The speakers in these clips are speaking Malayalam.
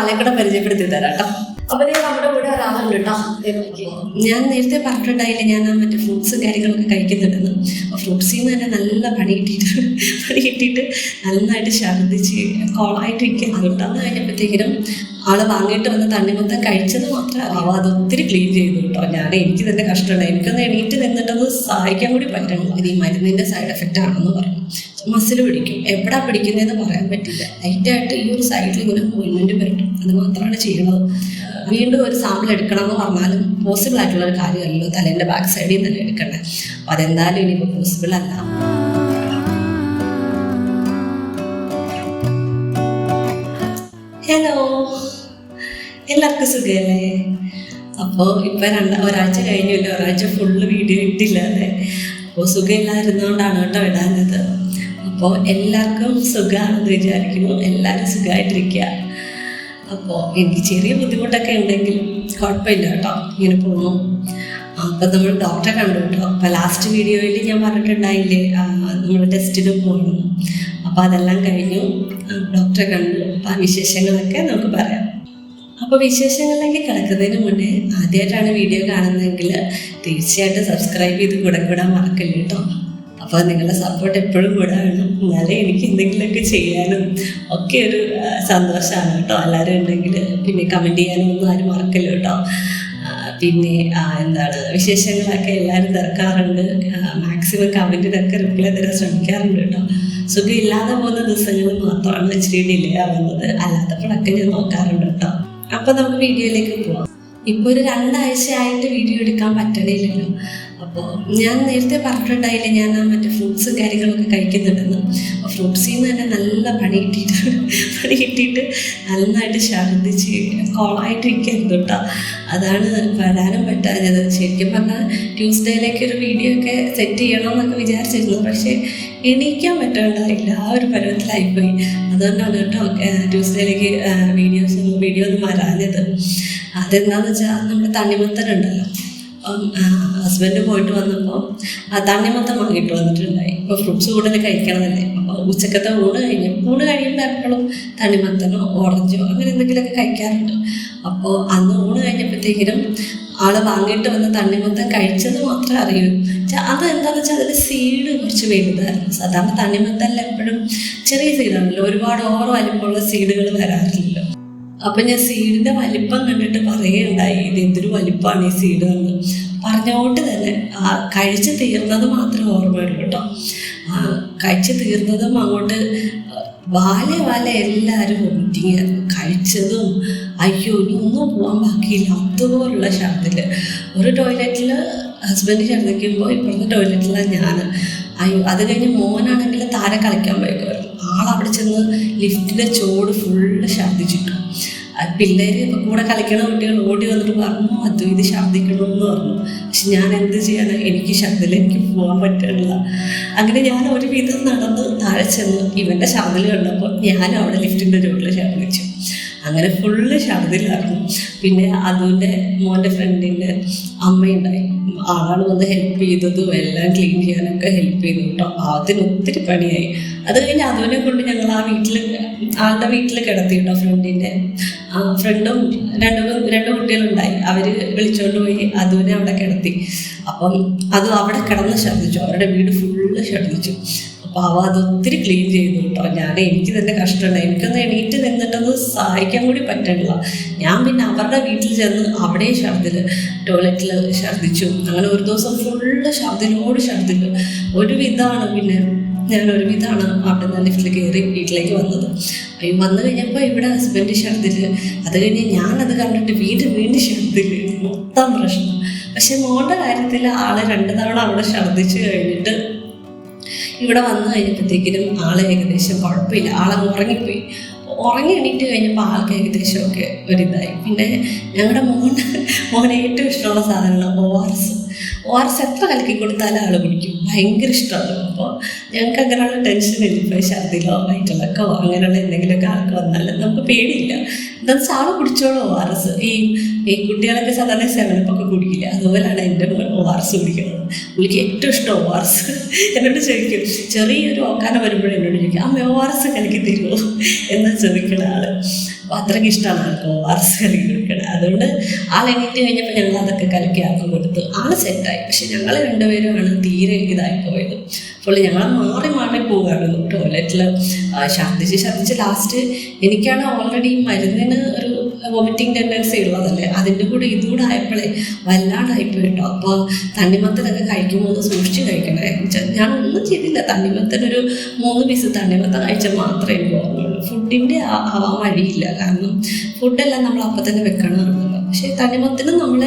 ആളെ കൂടെ പരിചയപ്പെടുത്തി തരാം കേട്ടോ. അപ്പൊ നീ നമ്മുടെ കൂടെ ഒരാളുണ്ട് കേട്ടോ. ഞാൻ നേരത്തെ പറഞ്ഞിട്ടുണ്ടായില്ല ഞാൻ ആ മറ്റേ ഫ്രൂട്ട്സും കാര്യങ്ങളൊക്കെ കഴിക്കുന്നുണ്ടെന്ന്. ഫ്രൂട്ട്സിൽ നിന്ന് തന്നെ നല്ല പണി കിട്ടിയിട്ട് പണി കിട്ടിയിട്ട് നന്നായിട്ട് ഛർദ്ദിച്ച് കോളായിട്ട് ഇരിക്കുക അതുകൊണ്ടാന്ന് അന്ന് കഴിഞ്ഞപ്പോഴത്തേക്കിനും ആൾ വാങ്ങിയിട്ട് വന്ന് തണ്ണിമത്തം കഴിച്ചത് മാത്രമേ അറിയാവൂ അത് ഒത്തിരി ക്ലീൻ ചെയ്തു കേട്ടോ. ഞാൻ എനിക്ക് തന്നെ കഷ്ടമുണ്ടായി. എനിക്കൊന്ന് എണീറ്റ് നിന്നിട്ടൊന്ന് സഹായിക്കാൻ കൂടി പറ്റണം ഇത് ഈ മരുന്നിന്റെ സൈഡ് എഫക്റ്റ് ആണെന്ന് പറഞ്ഞു. മസിൽ പിടിക്കും. എവിടെ പിടിക്കുന്നതെന്ന് പറയാൻ പറ്റില്ല. ലൈറ്റായിട്ട് ഈ ഒരു സൈഡിൽ ഇങ്ങനെ മൂവ്മെന്റ് വരട്ടും അത് മാത്രമാണ് ചെയ്യുന്നത്. വീണ്ടും ഒരു സാമ്പിൾ എടുക്കണം എന്ന് പറഞ്ഞാലും പോസിബിൾ ആയിട്ടുള്ള ഒരു കാര്യമല്ലല്ലോ തലേന്റെ ബാക്ക് സൈഡിൽ തന്നെ എടുക്കണ്ടേ. അപ്പം അതെന്തായാലും ഇനിയിപ്പോൾ പോസിബിൾ അല്ല. ഹലോ എല്ലാവർക്കും സുഖമല്ലേ അപ്പോൾ ഇപ്പം രണ്ട ഒരാഴ്ച കഴിഞ്ഞില്ല. ഒരാഴ്ച ഫുള്ള് വീഡിയോ ഇട്ടില്ലാതെ അപ്പോൾ സുഖമില്ലാതിരുന്നുകൊണ്ടാണ് കേട്ടോ ഇടാഞ്ഞത്. അപ്പോൾ എല്ലാവർക്കും സുഖമാണെന്ന് വിചാരിക്കുന്നു. എല്ലാവരും സുഖമായിട്ടിരിക്കുക അപ്പോൾ എനിക്ക് ചെറിയ ബുദ്ധിമുട്ടൊക്കെ ഉണ്ടെങ്കിലും കുഴപ്പമില്ല കേട്ടോ. ഇങ്ങനെ പോകുന്നു അപ്പം നമ്മൾ ഡോക്ടറെ കണ്ടു കേട്ടോ. അപ്പം ലാസ്റ്റ് വീഡിയോയിൽ ഞാൻ പറഞ്ഞിട്ടുണ്ടായില്ലേ നമ്മൾ ടെസ്റ്റിന് പോകണം അപ്പൊ അതെല്ലാം കഴിഞ്ഞു. ഡോക്ടറെ കണ്ടു. അപ്പം ആ വിശേഷങ്ങളൊക്കെ നമുക്ക് പറയാം. അപ്പോൾ വിശേഷങ്ങളിലേക്ക് കിടക്കുന്നതിന് മുന്നേ ആദ്യമായിട്ടാണ് വീഡിയോ കാണുന്നതെങ്കിൽ തീർച്ചയായിട്ടും സബ്സ്ക്രൈബ് ചെയ്ത് കൂടെ കൂടാൻ മറക്കല്ല കേട്ടോ അപ്പോൾ നിങ്ങളുടെ സപ്പോർട്ട് എപ്പോഴും കൂടെ വേണം. എന്നാലേ എനിക്ക് എന്തെങ്കിലുമൊക്കെ ചെയ്യാനും ഒക്കെ ഒരു സന്തോഷമാണ് കേട്ടോ. എല്ലാവരും ഉണ്ടെങ്കിൽ പിന്നെ കമന്റ് ചെയ്യാനും ഒന്നും ആരും മറക്കല്ലോ കേട്ടോ. പിന്നെ എന്താണ് വിശേഷങ്ങളൊക്കെ എല്ലാവരും തിരക്കാറുണ്ട്. മാക്സിമം കമന്റിനൊക്കെ റിപ്ലൈ തരാൻ ശ്രമിക്കാറുണ്ട് കേട്ടോ. സുഖമില്ലാതെ പോകുന്ന ദിവസങ്ങളിൽ മാത്രമാണ് ഇച്ചിരി ഡിലേ ആവുന്നത്. അല്ലാത്തപ്പോഴൊക്കെ ഞാൻ നോക്കാറുണ്ട് കേട്ടോ. അപ്പോൾ നമുക്ക് വീഡിയോയിലേക്ക് പോവാം. ഇപ്പോൾ ഒരു രണ്ടാഴ്ചയായിട്ട് വീഡിയോ എടുക്കാൻ പറ്റണില്ലല്ലോ. അപ്പോൾ ഞാൻ നേരത്തെ പറഞ്ഞിട്ടുണ്ടായില്ല ഞാൻ ആ മറ്റേ ഫ്രൂട്ട്സും കാര്യങ്ങളൊക്കെ കഴിക്കുന്നുണ്ടെന്ന്. അപ്പോൾ ഫ്രൂട്ട്സിൽ നിന്ന് തന്നെ നല്ല പണി കിട്ടിയിട്ട് പണി കിട്ടിയിട്ട് നന്നായിട്ട് ഛർദ്ദിച്ച് കോളായിട്ട് ഇരിക്കുന്നു കേട്ടോ. അതാണ് വരാനും പറ്റാഞ്ഞത് ശരിക്കും പറഞ്ഞാൽ ട്യൂസ്ഡേയിലേക്ക് ഒരു വീഡിയോ ഒക്കെ സെറ്റ് ചെയ്യണം എന്നൊക്കെ വിചാരിച്ചിരുന്നു. പക്ഷേ എണീക്കാൻ പറ്റാണ്ടായില്ല. ആ ഒരു പരുവത്തിലായിപ്പോയി. അതുകൊണ്ടാണ് കേട്ടോ ട്യൂസ്ഡേയിലേക്ക് വീഡിയോസ് വീഡിയോ ഒന്നും വരാഞ്ഞത് അതെന്താണെന്ന് വെച്ചാൽ നമ്മുടെ തണ്ണിമത്തനുണ്ടല്ലോ ഹസ്ബൻഡ് പോയിട്ട് വന്നപ്പോൾ തണ്ണിമത്തം വാങ്ങിയിട്ട് വന്നിട്ടുണ്ടായി. ഇപ്പോൾ ഫ്രൂട്ട്സ് കൂടുതൽ കഴിക്കണമല്ലേ അപ്പോൾ ഉച്ചക്കത്തെ ഊണ് കഴിഞ്ഞ് ഊണ് കഴിയുമ്പോൾ എപ്പോഴും തണ്ണിമത്തനോ ഓറഞ്ചോ അങ്ങനെ എന്തെങ്കിലുമൊക്കെ കഴിക്കാറുണ്ട്. അപ്പോൾ അന്ന് ഊണ് കഴിഞ്ഞപ്പോഴത്തേക്കിനും ആൾ വാങ്ങിയിട്ട് വന്ന് തണ്ണിമത്തം കഴിച്ചത് മാത്രമേ അറിയൂ. അത് എന്താണെന്ന് വെച്ചാൽ അതിന്റെ സീഡ് കുറച്ച് വേണ്ടതായിരുന്നു സാധാരണ തണ്ണിമത്തല്ല എപ്പോഴും ചെറിയ സീഡാണല്ലോ ഒരുപാട് ഓവർ വലിപ്പമുള്ള സീഡുകൾ വരാറില്ലല്ലോ. അപ്പൊ ഞാൻ സീഡിന്റെ വലിപ്പം കണ്ടിട്ട് പറയുകയുണ്ടായി ഇത് എന്തൊരു വലിപ്പമാണ് ഈ സീഡ് എന്ന്. പറഞ്ഞുകൊണ്ട് തന്നെ ആ കഴിച്ചു തീർന്നത് മാത്രമേ ഓർമ്മയുള്ളൂ കേട്ടോ. കഴിച്ചു തീർന്നതും അങ്ങോട്ട് വാല വാല എല്ലാവരും വോമിറ്റിങ് കഴിച്ചതും അയ്യോ ഇനി ഒന്നും പോകാൻ ബാക്കിയില്ല. അതുപോലുള്ള ഛർദിൽ ഒരു ടോയ്ലറ്റിൽ ഹസ്ബൻഡ് ഛർദിക്കുമ്പോൾ ഇപ്പോഴത്തെ ടോയ്ലറ്റിലാണ് ഞാൻ അയ്യോ അത് കഴിഞ്ഞ് മോനാണെങ്കിൽ താരെ കളിക്കാൻ പോയേക്കുമായിരുന്നു ആളവിടെ ചെന്ന് ലിഫ്റ്റിന്റെ ചോട് ഫുള്ള് ഛർദ്ദിച്ചിട്ടു. ഇപ്പം കൂടെ കളിക്കണ കുട്ടികൾ ഓടി വന്നിട്ട് പറഞ്ഞു അത് ഇത് ഛർദ്ദിക്കണമെന്ന് പറഞ്ഞു. പക്ഷെ ഞാൻ എന്ത് ചെയ്യാനാ? എനിക്ക് ഛർദ്ദിൽ എനിക്ക് പോകാൻ പറ്റില്ല അങ്ങനെ ഞാൻ ഒരു വിധം നടന്ന് താഴെ ചെന്ന് ഇവന്റെ ഛർദ്ദിൽ കണ്ടപ്പോൾ ഞാൻ അവിടെ ലിഫ്റ്റിന്റെ ചോട്ടിൽ ഛർദ്ദിച്ചു. അങ്ങനെ ഫുള്ള് ഛർദിലായിരുന്നു പിന്നെ അതുന്റെ മോന്റെ ഫ്രണ്ടിന്റെ അമ്മയുണ്ടായി. ആളാണ് വന്ന് ഹെൽപ്പ് ചെയ്തതും എല്ലാം ക്ലീൻ ചെയ്യാനൊക്കെ ഹെൽപ്പ് ചെയ്തു കേട്ടോ. അതിന് ഒത്തിരി പണിയായി. അത് കഴിഞ്ഞ് അതുവിനെ കൊണ്ട് ഞങ്ങൾ ആ വീട്ടിൽ ആളുടെ വീട്ടിൽ കിടത്തി കേട്ടോ ഫ്രണ്ടിന്റെ ആ ഫ്രണ്ടും രണ്ട് രണ്ട് കുട്ടികളുണ്ടായി. അവർ വിളിച്ചോണ്ട് പോയി അതുവിനെ അവിടെ കിടത്തി. അപ്പം അത് അവിടെ കിടന്ന് ഛർദ്ദിച്ചു അവരുടെ വീട് ഫുള്ള് ഛർദ്ദിച്ചു അപ്പോൾ അവ അത് ഒത്തിരി ക്ലീൻ ചെയ്തു കേട്ടോ ഞാൻ എനിക്ക് തന്നെ കഷ്ടമുണ്ട്. എനിക്കൊന്ന് എണീറ്റ് നിന്നിട്ടൊന്ന് സഹായിക്കാൻ കൂടി പറ്റണില്ല. ഞാൻ പിന്നെ അവരുടെ വീട്ടിൽ ചെന്ന് അവിടെ ഛർദിൽ ടോയ്ലറ്റിൽ ഛർദിച്ചു. അങ്ങനെ ഒരു ദിവസം ഫുള്ള് ഛർദിലോട് ഛർദിൽ ഒരുവിധമാണ് പിന്നെ ഞാൻ ഒരുവിധമാണ് അവിടെ നിന്ന് ലിഫ്റ്റിൽ കയറി വീട്ടിലേക്ക് വന്നത്. അയ്യോ വന്നു കഴിഞ്ഞപ്പോൾ ഇവിടെ ഹസ്ബൻഡ് ഛർദിൽ അത് കഴിഞ്ഞ് ഞാനത് കണ്ടിട്ട് വീണ്ടും വീണ്ടും ഛർദിൽ മൊത്തം പ്രശ്നം. പക്ഷെ മോളുടെ കാര്യത്തിൽ ആൾ രണ്ട് തവണ അവിടെ ഛർദിച്ച് കഴിഞ്ഞിട്ട് ഇവിടെ വന്നു കഴിഞ്ഞപ്പോഴത്തേക്കിനും ആൾ ഏകദേശം കുഴപ്പമില്ല. ആളങ്ങ് ഉറങ്ങിപ്പോയി. ഉറങ്ങി എണീറ്റ് കഴിഞ്ഞപ്പോൾ ആൾക്ക് ഏകദേശമൊക്കെ ഒരിതായി പിന്നെ ഞങ്ങളുടെ മോൻ മോനെ ഏറ്റവും ഇഷ്ടമുള്ള സാധനമാണ് O R S O R S എത്ര കലക്കി കൊടുത്താലും ആൾ കുടിക്കും. ഭയങ്കര ഇഷ്ടമാണ്. അപ്പോൾ ഞങ്ങൾക്ക് അങ്ങനെയുള്ള ടെൻഷൻ ഇല്ല ഇപ്പോൾ ഛർദിലോ വയറ്റിളക്കോ അങ്ങനെയുള്ള എന്തെങ്കിലുമൊക്കെ ആൾക്ക് വന്നാൽ നമുക്ക് പേടിയില്ല. എന്താ ആൾ കുടിച്ചോളൂ ഒ ആർ എസ് ഈ ഈ കുട്ടികളൊക്കെ സാധാരണ സെവനപ്പൊക്കെ കുടിക്കില്ല. അതുപോലെയാണ് എന്റെ ഒ ആർ എസ് കുടിക്കുന്നത്. എനിക്ക് ഏറ്റവും ഇഷ്ടം ഒ ആർ എസ് എന്നോട് ചോദിക്കും ചെറിയൊരു ഓക്കാനം വരുമ്പോഴും എന്നോട് ചോദിക്കും അമ്മ ഒ ആർ എസ് കലക്കി തരുമോ? എന്ന് ചോദിക്കുന്ന ആൾ. അപ്പോൾ അത്രയ്ക്ക് ഇഷ്ടമാണ് അപ്പോൾ ആർ എസ് അതുകൊണ്ട് ആൾ എണീറ്റ് കഴിഞ്ഞപ്പോൾ ഞങ്ങൾ അതൊക്കെ കലക്കി ആക്കി കൊടുത്തു. ആൾ സെറ്റായി പക്ഷെ ഞങ്ങൾ രണ്ടുപേരുമാണ് തീരെ ഇതായി പോയത്. അപ്പോൾ ഞങ്ങൾ മാറി മാറി പോവുകയാണ് ടോയ്ലറ്റിൽ ഛർദ്ദിച്ച് ഛർദ്ദിച്ച് ലാസ്റ്റ് എനിക്കാണ് ഓൾറെഡി മരുന്നിന് ഒരു വോമിറ്റിംഗ് ടെൻഡൻസി ഉള്ളതല്ലേ? അതിന്റെ കൂടെ ഇതുകൂടെ ആയപ്പോഴേ വല്ലാണ്ടായിപ്പോയി കേട്ടോ. അപ്പോൾ തണ്ണിമത്തനൊക്കെ കഴിക്കുമ്പോൾ ഒന്ന് സൂക്ഷിച്ച് കഴിക്കണേ. ഞാൻ ഒന്നും ചെയ്തില്ല. തണ്ണിമത്തനൊരു മൂന്ന് പീസ് തണ്ണിമത്തൻ കഴിച്ചാൽ മാത്രമേ ഓർമ്മയുള്ളൂ ഫുഡിന്റെ ആവാൻ വഴിയില്ല. കാരണം ഫുഡെല്ലാം നമ്മൾ അപ്പം തന്നെ വെക്കണമാണല്ലോ പക്ഷേ തനിമത്തിന് നമ്മൾ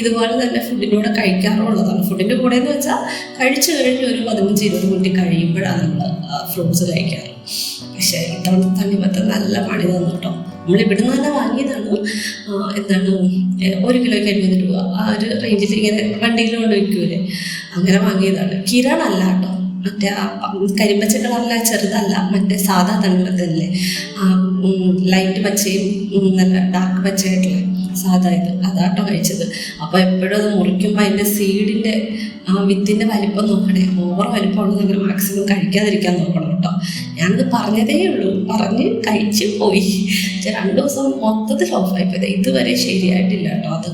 ഇതുപോലെ തന്നെ ഫുഡിന്റെ കൂടെ കഴിക്കാറുള്ളതാണ്. ഫുഡിന്റെ കൂടെ എന്ന് വെച്ചാൽ കഴിച്ചു കഴിഞ്ഞ് ഒരു പതിനഞ്ച് ഇരുപത് മിനിറ്റ് കഴിയുമ്പോഴാണ് നമ്മൾ ഫ്രൂട്ട്സ് കഴിക്കാറ്. പക്ഷേ ഇത്തവണ തണ്ണിമത്തൻ നല്ല പണി തന്നു കേട്ടോ നമ്മൾ ഇവിടുന്ന് തന്നെ വാങ്ങിയതാണ്. എന്താണ് ഒരു കിലോയ്ക്ക് എഴുപത് രൂപ. ആ ഒരു റേഞ്ചിൽ ഇങ്ങനെ വണ്ടിയിൽ കൊണ്ട് വയ്ക്കൂലേ അങ്ങനെ വാങ്ങിയതാണ്. കിരണല്ല കേട്ടോ. മറ്റേ കരിമ്പച്ചക്ക കരിമ്പച്ച കളറിലെ ചെറുതല്ല മറ്റേ സാധാ തണ്ണിമത്തല്ലേ ലൈറ്റ് പച്ചയും നല്ല ഡാർക്ക് പച്ചയായിട്ടുള്ള സാധാ ഇത്. അതാട്ടോ കഴിച്ചത്. അപ്പോൾ എപ്പോഴും അത് മുറിക്കുമ്പോൾ അതിന്റെ സീഡിന്റെ വിത്തിന്റെ വലിപ്പം നോക്കണേ. ഓവർ വലിപ്പം ഉള്ളതെങ്കിൽ മാക്സിമം കഴിക്കാതിരിക്കാൻ നോക്കണം കേട്ടോ. ഞാനത് പറഞ്ഞതേ ഉള്ളൂ. പറഞ്ഞ് കഴിച്ച് പോയി. രണ്ട് ദിവസം മൊത്തത്തിൽ ഓഫായി പോയത് ഇതുവരെ ശരിയായിട്ടില്ല കേട്ടോ അത്.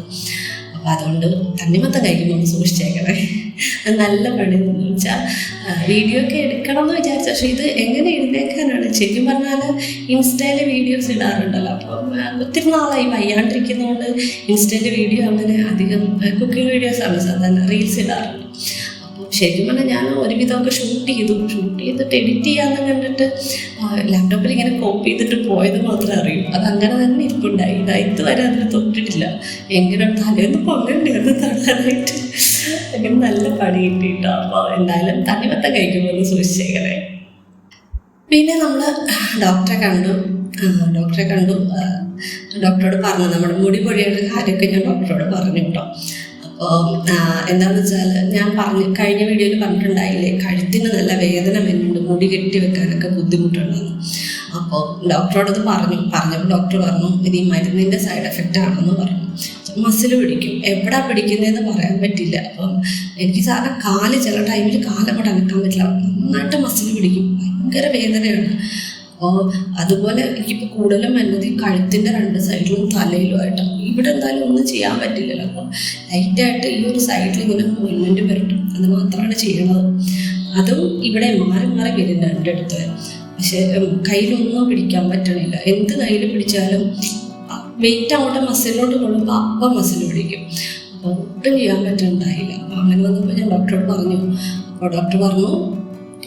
അപ്പോൾ അതുകൊണ്ട് തണ്ണിമത്തം കഴിക്കുമ്പോൾ സൂക്ഷിച്ചേക്കണേ. നല്ല പണി എന്ന് വെച്ചാൽ വീഡിയോ ഒക്കെ എടുക്കണം എന്ന് വിചാരിച്ചു. പക്ഷേ ഇത് എങ്ങനെ എഴുന്നേക്കാനാണ് ശരിക്കും പറഞ്ഞാൽ ഇൻസ്റ്റയിൽ വീഡിയോസ് ഇടാറുണ്ടല്ലോ. അപ്പം ഒത്തിരി നാളായി വയ്യാണ്ടിരിക്കുന്നതുകൊണ്ട് ഇൻസ്റ്റയിൽ വീഡിയോ അങ്ങനെ അധികം കുക്കിംഗ് വീഡിയോസാണ് സാധാരണ റീൽസ് ഇടാറുണ്ട്. ശരിക്കും പറഞ്ഞാൽ ഞാൻ ഒരുവിധമൊക്കെ ഷൂട്ട് ചെയ്തു. ഷൂട്ട് ചെയ്തിട്ട് എഡിറ്റ് ചെയ്യാമെന്ന് കണ്ടിട്ട് ലാപ്ടോപ്പിൽ ഇങ്ങനെ കോപ്പി ചെയ്തിട്ട് പോയത് മാത്രമേ അറിയൂ. അത് അങ്ങനെ തന്നെ ഇരിപ്പുണ്ടായി. ഇതാ വരെ അതിൽ തൊട്ടിട്ടില്ല. എങ്ങനെ തലേന്ന് പൊങ്ങണ്ടേ അത് അങ്ങനെ നല്ല പണി കിട്ടിയിട്ടോ. അപ്പോൾ എന്തായാലും തണ്ണിമത്തം കഴിക്കുമ്പോൾ ഒന്ന് സൂക്ഷിച്ചേക്കണേ പിന്നെ നമ്മൾ ഡോക്ടറെ കണ്ടു. ഡോക്ടറെ കണ്ടു. ഡോക്ടറോട് പറഞ്ഞു. നമ്മുടെ മുടി പൊഴിയുടെ കാര്യമൊക്കെ ഞാൻ ഡോക്ടറോട് പറഞ്ഞു കേട്ടോ. എന്താണെന്ന് വെച്ചാൽ ഞാൻ പറഞ്ഞു കഴിഞ്ഞ വീഡിയോയിൽ പറഞ്ഞിട്ടുണ്ടായില്ലേ കഴുത്തിന് നല്ല വേദന വരുന്നുണ്ട് മുടി കെട്ടി വെക്കാനൊക്കെ ബുദ്ധിമുട്ടുണ്ടെന്ന് അപ്പോൾ ഡോക്ടറോടത് പറഞ്ഞു പറഞ്ഞപ്പോൾ ഡോക്ടർ പറഞ്ഞു ഇത് ഈ മരുന്നിന്റെ സൈഡ് എഫക്റ്റ് ആണെന്ന് പറഞ്ഞു. മസിൽ പിടിക്കും. എവിടെ പിടിക്കുന്നതെന്ന് പറയാൻ പറ്റില്ല. അപ്പം എനിക്ക് സാധാരണ കാൽ ചില ടൈമിൽ കാലം കൂടെ അനക്കാൻ പറ്റില്ല. നന്നായിട്ട് മസിൽ പിടിക്കും. ഭയങ്കര വേദനയാണ്. അതുപോലെ എനിക്കിപ്പോൾ കൂടുതലും വരുന്നത് ഈ കഴുത്തിന്റെ രണ്ട് സൈഡിലും തലയിലുമായിട്ടാണ് ഇവിടെ എന്തായാലും ഒന്നും ചെയ്യാൻ പറ്റില്ലല്ലോ. അപ്പോൾ ലൈറ്റായിട്ട് ഈ ഒരു സൈഡിൽ ഇങ്ങനെ മൂവ്മെന്റ് വരട്ടും. അത് മാത്രമാണ് ചെയ്യണത്. അതും ഇവിടെ മാറി മാറി വരും രണ്ടിടത്ത് പക്ഷേ കയ്യിലൊന്നും പിടിക്കാൻ പറ്റണില്ല. എന്ത് കയ്യിൽ പിടിച്ചാലും വെയിറ്റ് അവിടെ മസിലോട്ട് കൊള്ളുമ്പോൾ അപ്പം മസിൽ പിടിക്കും. അപ്പോൾ ഒട്ടും ചെയ്യാൻ പറ്റുന്നുണ്ടായില്ല അങ്ങനെ വന്നപ്പോൾ ഞാൻ ഡോക്ടറോട് പറഞ്ഞു. അപ്പോൾ ഡോക്ടർ പറഞ്ഞു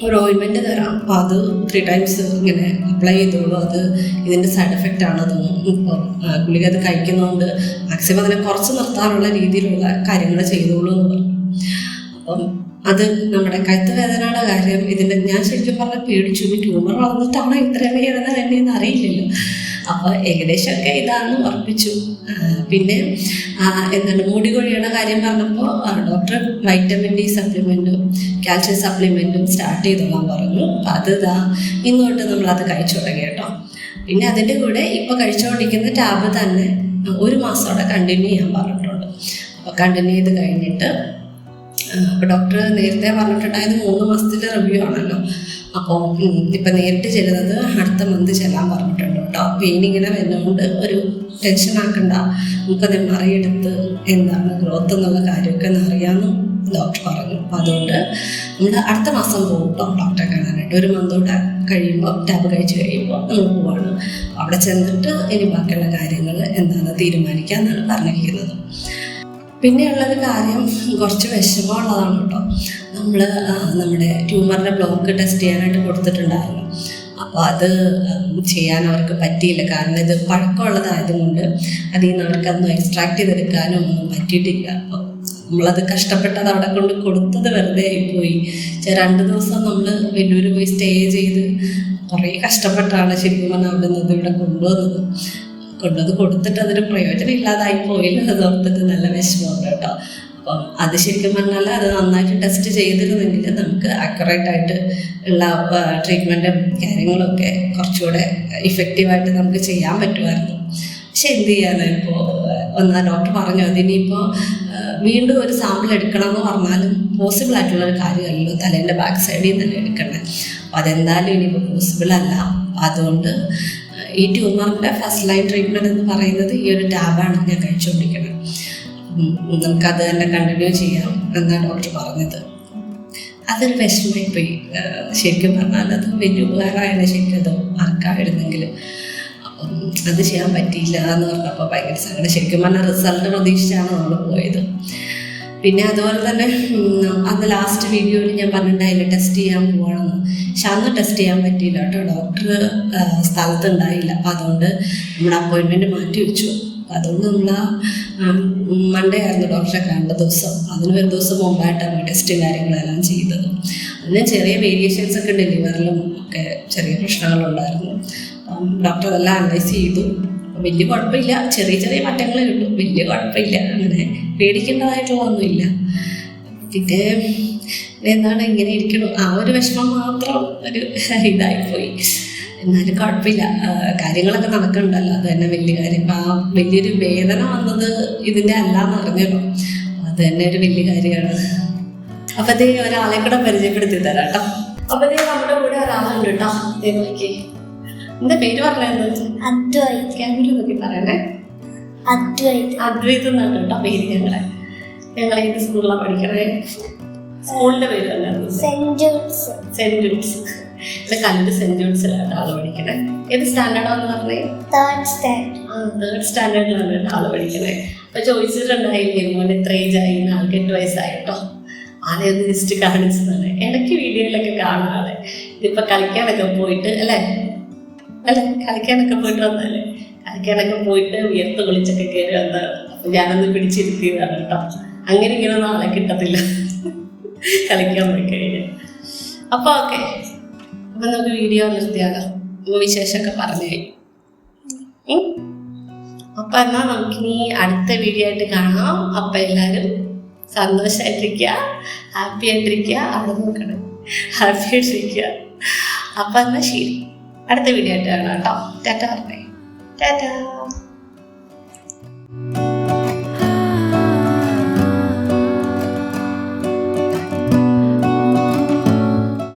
ഒരു ഓയിൻമെന്റ് തരാം. അപ്പോൾ അത് ത്രീ ടൈംസ് ഇങ്ങനെ അപ്ലൈ ചെയ്തോളൂ. അത് ഇതിന്റെ സൈഡ് എഫക്റ്റ് ആണ് ഗുളിക അത് കഴിക്കുന്നതുകൊണ്ട് മാക്സിമം അതിനെ കുറച്ച് നിർത്താനുള്ള രീതിയിലുള്ള കാര്യങ്ങൾ ചെയ്തോളൂ എന്ന് പറഞ്ഞു. അപ്പം അത് നമ്മുടെ കഴുത്ത് വേദനയുടെ കാര്യം ഇതിന്റെ ഞാൻ ശരിക്കും പറഞ്ഞാൽ പേടിച്ചു. ട്യൂമർ വളർന്നിട്ടാണോ ഇത്രയും വേദന തന്നെ എന്ന് അറിയില്ലല്ലോ. അപ്പോൾ ഏകദേശമൊക്കെ ഇതാണെന്ന് ഉറപ്പിച്ചു. പിന്നെ എന്താണ് മുടി കൊഴിയുടെ കാര്യം പറഞ്ഞപ്പോൾ ഡോക്ടർ വൈറ്റമിൻ ഡി സപ്ലിമെന്റും കാൽഷ്യം സപ്ലിമെന്റും സ്റ്റാർട്ട് ചെയ്തോളാൻ പറഞ്ഞു. അപ്പം അത് ഇതാ ഇങ്ങോട്ട് നമ്മളത് കഴിച്ചു തുടങ്ങി കേട്ടോ. പിന്നെ അതിന്റെ കൂടെ ഇപ്പോൾ കഴിച്ചുകൊണ്ടിരിക്കുന്ന ടാബ് തന്നെ ഒരു മാസത്തോടെ കണ്ടിന്യൂ ചെയ്യാൻ പറഞ്ഞിട്ടുണ്ട്. അപ്പോൾ കണ്ടിന്യൂ ചെയ്ത് കഴിഞ്ഞിട്ട് അപ്പോൾ ഡോക്ടർ നേരത്തെ പറഞ്ഞിട്ടുണ്ടായത് മൂന്ന് മാസത്തിന്റെ റിവ്യൂ ആണല്ലോ. അപ്പോൾ ഇപ്പം നേരിട്ട് ചെല്ലുന്നത് അടുത്ത മന്ത് ചെല്ലാൻ പറഞ്ഞിട്ടുണ്ട് കേട്ടോ. പെയിൻ ഇങ്ങനെ വരുന്നതുകൊണ്ട് ഒരു ടെൻഷൻ ആക്കണ്ട. നമുക്കത് മറിയെടുത്ത് എന്താണ് ഗ്രോത്ത് എന്നുള്ള കാര്യമൊക്കെ അറിയാമെന്ന് ഡോക്ടർ പറഞ്ഞു. അപ്പം അതുകൊണ്ട് നമ്മൾ അടുത്ത മാസം പോകും കേട്ടോ ഡോക്ടറെ കാണാനായിട്ട്. ഒരു മന്തോടെ കഴിയുമ്പോൾ ടാബ് കഴിച്ച് കഴിയുമ്പോൾ നമ്മൾ പോവാണ്. അവിടെ ചെന്നിട്ട് ഇനി ബാക്കിയുള്ള കാര്യങ്ങൾ എന്താണെന്ന് തീരുമാനിക്കാമെന്നാണ് പറഞ്ഞിരിക്കുന്നത്. പിന്നെയുള്ളൊരു കാര്യം കുറച്ച് വിഷമമുള്ളതാണ് കേട്ടോ. നമ്മൾ നമ്മുടെ ട്യൂമറിന്റെ ബ്ലോക്ക് ടെസ്റ്റ് ചെയ്യാനായിട്ട് കൊടുത്തിട്ടുണ്ടായിരുന്നു. അപ്പോൾ അത് ചെയ്യാൻ അവർക്ക് പറ്റിയില്ല. കാരണം ഇത് പഴക്കമുള്ളതായതുകൊണ്ട് അതിൽ നിന്ന് അവർക്കൊന്നും എക്സ്ട്രാക്ട് ചെയ്തെടുക്കാനും ഒന്നും പറ്റിയിട്ടില്ല. അപ്പോൾ നമ്മളത് കഷ്ടപ്പെട്ടത് അവിടെ കൊണ്ട് കൊടുത്തത് വെറുതെ ആയിപ്പോയി. രണ്ട് ദിവസം നമ്മൾ വെല്ലൂർ പോയി സ്റ്റേ ചെയ്ത് കുറേ കഷ്ടപ്പെട്ടാണ് ശരിക്കും പറഞ്ഞാൽ അവിടെ നിന്ന് ഇവിടെ കൊണ്ടുവന്നത്. കൊണ്ടുവന്ന് കൊടുത്തിട്ട് അതൊരു പ്രയോജനം ഇല്ലാതായി പോയില്ല. അത് ഓർത്തിട്ട് നല്ല വിഷമമുണ്ട് കേട്ടോ. അപ്പം അത് ശരിക്കും പറഞ്ഞാൽ അത് നന്നായിട്ട് ടെസ്റ്റ് ചെയ്തിരുന്നെങ്കിൽ നമുക്ക് അക്യുറേറ്റ് ആയിട്ട് ഉള്ള ട്രീറ്റ്മെന്റും കാര്യങ്ങളൊക്കെ കുറച്ചുകൂടെ ഇഫക്റ്റീവായിട്ട് നമുക്ക് ചെയ്യാൻ പറ്റുമായിരുന്നു. പക്ഷെ എന്ത് ചെയ്യാനാണ് ഇപ്പോൾ ഒന്ന് ഡോക്ടർ പറഞ്ഞു അതിനിപ്പോൾ വീണ്ടും ഒരു സാമ്പിൾ എടുക്കണം എന്ന് പറഞ്ഞാലും പോസിബിൾ ആയിട്ടുള്ള ഒരു കാര്യമല്ലോ തലേന്റെ ബാക്ക് സൈഡിൽ നിന്ന് തന്നെ എടുക്കണേ അപ്പോൾ അതെന്തായാലും ഇനിയിപ്പോൾ പോസിബിൾ അല്ല. അതുകൊണ്ട് ഈ ട്യൂമറിന്റെ ഫസ്റ്റ് ലൈൻ ട്രീറ്റ്മെന്റ് എന്ന് പറയുന്നത് ഈ ഒരു ടാബാണ് ഞാൻ കഴിച്ചുകൊണ്ടിരിക്കുന്നത്. നമുക്കത് തന്നെ കണ്ടിന്യൂ ചെയ്യാം എന്നാണ് ഡോക്ടർ പറഞ്ഞത്. അതൊരു വിഷമമായി പോയി. ശരിക്കും പറഞ്ഞാൽ അത് വലിയ ഉപകാരമായിരുന്നു ശരിക്കും അത് ആർക്കായിരുന്നെങ്കിൽ അപ്പം അത് ചെയ്യാൻ പറ്റിയില്ല എന്ന് പറഞ്ഞപ്പോൾ ഭയങ്കര സങ്കടം. ശരിക്കും പറഞ്ഞാൽ റിസൾട്ട് പ്രതീക്ഷിച്ചാണ് നമ്മൾ പോയത്. പിന്നെ അതുപോലെ തന്നെ അന്ന് ലാസ്റ്റ് വീഡിയോയിൽ ഞാൻ പറഞ്ഞിട്ടുണ്ടായില്ല ടെസ്റ്റ് ചെയ്യാൻ പോകണമെന്ന് പക്ഷെ അന്ന് ടെസ്റ്റ് ചെയ്യാൻ പറ്റിയില്ല കേട്ടോ. ഡോക്ടർ സ്ഥലത്തുണ്ടായില്ല. അപ്പം അതുകൊണ്ട് നമ്മൾ അപ്പോയിൻമെന്റ് മാറ്റി വെച്ചു. അതുകൊണ്ട് നമ്മൾ ആ മൺഡേ ആയിരുന്നു ഡോക്ടറെ കാണേണ്ട ദിവസം. അതിന് ഒരു ദിവസം മുമ്പായിട്ടാണ് ടെസ്റ്റും കാര്യങ്ങളെല്ലാം ചെയ്തത്. അതിന് ചെറിയ വേരിയേഷൻസ് ഒക്കെ ഡെലിവറിലും ഒക്കെ ചെറിയ പ്രശ്നങ്ങളുണ്ടായിരുന്നു. ഡോക്ടർ അതെല്ലാം അനലൈസ് ചെയ്തു. വലിയ കുഴപ്പമില്ല. ചെറിയ ചെറിയ മാറ്റങ്ങളേ ഉള്ളൂ. വലിയ കുഴപ്പമില്ല. അങ്ങനെ തോന്നുന്നില്ല പിന്നെ എന്താണ് ഇങ്ങനെ ഇരിക്കണം ആ ഒരു വിഷമം മാത്രം ഒരു ഇതായിപ്പോയി. എന്നാലും കുഴപ്പമില്ല. കാര്യങ്ങളൊക്കെ നടക്കണ്ടല്ലോ അത് തന്നെ വലിയ കാര്യം. ആ വലിയൊരു വേദന വന്നത് ഇതിന്റെ അല്ലാന്ന് അറിഞ്ഞല്ലോ അത് തന്നെ ഒരു വലിയ കാര്യമാണ്. അപ്പം അതേ ഒരാളെ കൂടെ പരിചയപ്പെടുത്തി തരാം കേട്ടോ. അപ്പം നമ്മുടെ കൂടെ ഒരാളുണ്ട് കേട്ടോ. നോക്കി എന്താ പേര് പറഞ്ഞതെന്ന് അദ്വൈത്. ക്യാമറ നോക്കി പറയണേ. അദ്വൈത്. അദ്വൈത് എന്നാണ് കേട്ടോ പേര് ഞങ്ങളെ. ഞങ്ങൾ ഏത് സ്കൂളിലാണ് പഠിക്കണേ. സ്കൂളിന്റെ പേര് തന്നെ സെന്റ് ജോൺസ്. Saint John's. ഇവിടെ കല്ല് സെന്റ് ജോൺസിലാണ് ആൾ പഠിക്കണേ. ഏത് സ്റ്റാൻഡേർഡാന്ന് പറഞ്ഞേ? തേർഡ് സ്റ്റാൻഡേർഡ് തേർഡ് സ്റ്റാൻഡേർഡിലാണ് ആൾ പഠിക്കണേ. അപ്പൊ ചോദിച്ചിട്ടുണ്ടായില്ലേ മോൻ എത്ര ഏജ് ആയി നാൾക്ക് എട്ട് വയസ്സായിട്ടോ ആളെ ഒന്ന് ജസ്റ്റ് കാണിച്ചതാണ് ഇടയ്ക്ക് വീഡിയോയിലൊക്കെ കാണാതെ ഇതിപ്പോ കളിക്കാനൊക്കെ പോയിട്ട് അല്ലേ? അല്ലേ കളിക്കാനൊക്കെ പോയിട്ട് വന്നല്ലേ കളിക്കാനൊക്കെ പോയിട്ട് ഉയർത്ത് കുളിച്ചൊക്കെ കയറി വന്നതാണ് അപ്പൊ ഞാനൊന്ന് പിടിച്ചിരുത്തിയതാണ് കേട്ടോ. അങ്ങനെ ഇങ്ങനെ ഒന്നും ആളെ കിട്ടത്തില്ല. കളിക്കാൻ പോയി കഴിഞ്ഞാൽ അപ്പൊ ഓക്കെ. അപ്പൊ നമുക്ക് വീഡിയോ നിർത്തിയാകാം വിശേഷമൊക്കെ പറഞ്ഞു കഴിഞ്ഞു? അപ്പൊ എന്നാ നമുക്കിനി അടുത്ത വീഡിയോ ആയിട്ട് കാണാം. അപ്പൊ എല്ലാരും സന്തോഷമായിട്ടിരിക്കുക ഹാപ്പി ആയിട്ടിരിക്കുക അവിടെ നോക്കണം. ഹാപ്പി ആയിട്ടിരിക്കുക അപ്പൊ എന്നാ ശരി. അടുത്ത വീഡിയോ ആയിട്ട് കാണാം കേട്ടോ. ടാറ്റ പറഞ്ഞേ